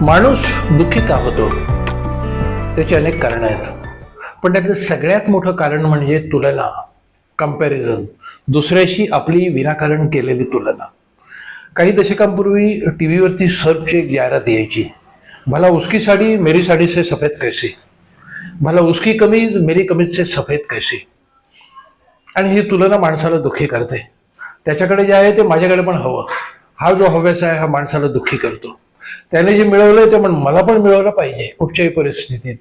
माणूस दुःखी का होतो त्याची अनेक कारणं आहेत. पण त्यातलं सगळ्यात मोठं कारण म्हणजे तुलना कंपॅरिझन दुसऱ्याशी आपली विनाकारण केलेली तुलना. काही दशकांपूर्वी टी व्हीवरती सर्फची एक जाहिरात यायची. भला उसकी साडी मेरी साडी से सफेद कैसी? भला उसकी कमीज मेरी कमीज से सफेद कैसी? आणि ही तुलना माणसाला दुःखी करते. त्याच्याकडे जे आहे ते माझ्याकडे पण हवं. हा जो हव्यास आहे हा माणसाला दुःखी करतो. त्याने जे मिळवलंय ते पण मला पण मिळवलं पाहिजे कुठच्याही परिस्थितीत.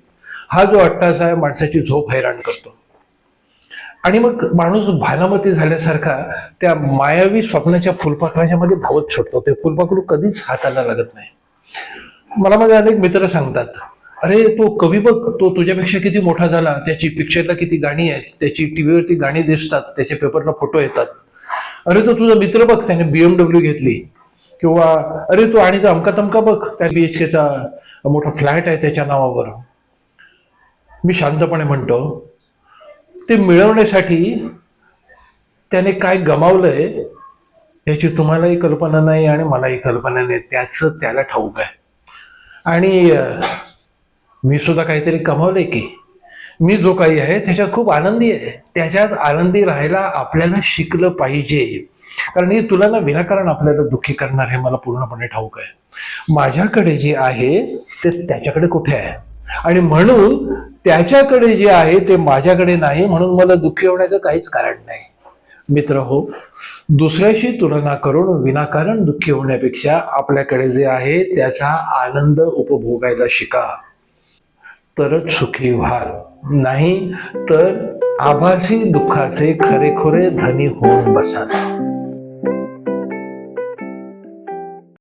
हा जो अट्टास आहे माणसाची झोप हैराण करतो. आणि मग माणूस भानामती झाल्यासारखा त्या मायावी स्वप्नाच्या फुलपाखराच्या मध्ये धावत सुटतो. ते फुलपाखरू कधीच हाताला लागत नाही. मला माझे अनेक मित्र सांगतात अरे तो कवी बघ तो तुझ्यापेक्षा किती मोठा झाला त्याची पिक्चरला किती गाणी आहेत त्याची टीव्हीवरती गाणी दिसतात त्याच्या पेपरला फोटो येतात. अरे तो तुझा मित्र बघ त्याने बीएमडब्ल्यू घेतली. किंवा अरे तू आणि अमका तमका बघ त्या बीएचकेचा मोठा फ्लॅट आहे त्याच्या नावावर. मी शांतपणे म्हणतो ते मिळवण्यासाठी त्याने काय गमावलंय याची तुम्हालाही कल्पना नाही आणि मलाही कल्पना नाही. त्याचं त्याला ठाऊक आहे. आणि मी सुद्धा काहीतरी कमावलंय की मी जो काही आहे त्याच्यात खूप आनंदी आहे. त्याच्यात आनंदी राहायला आपल्याला शिकलं पाहिजे. कारण ही ना विनाकारण आपल्याला दुःखी करणार हे मला पूर्णपणे ठाऊक आहे. माझ्याकडे जे आहे ते त्याच्याकडे कुठे आहे? आणि म्हणून त्याच्याकडे जे आहे ते माझ्याकडे नाही म्हणून मला दुःखी होण्याचं काहीच कारण नाही. मित्र हो दुसऱ्याशी तुलना करून विनाकारण दुःखी होण्यापेक्षा आपल्याकडे जे आहे त्याचा आनंद उपभोगायला शिका. तरच सुखी व्हाल. नाही तर आभासी दुःखाचे खरेखुरे धनी होऊन बसाल.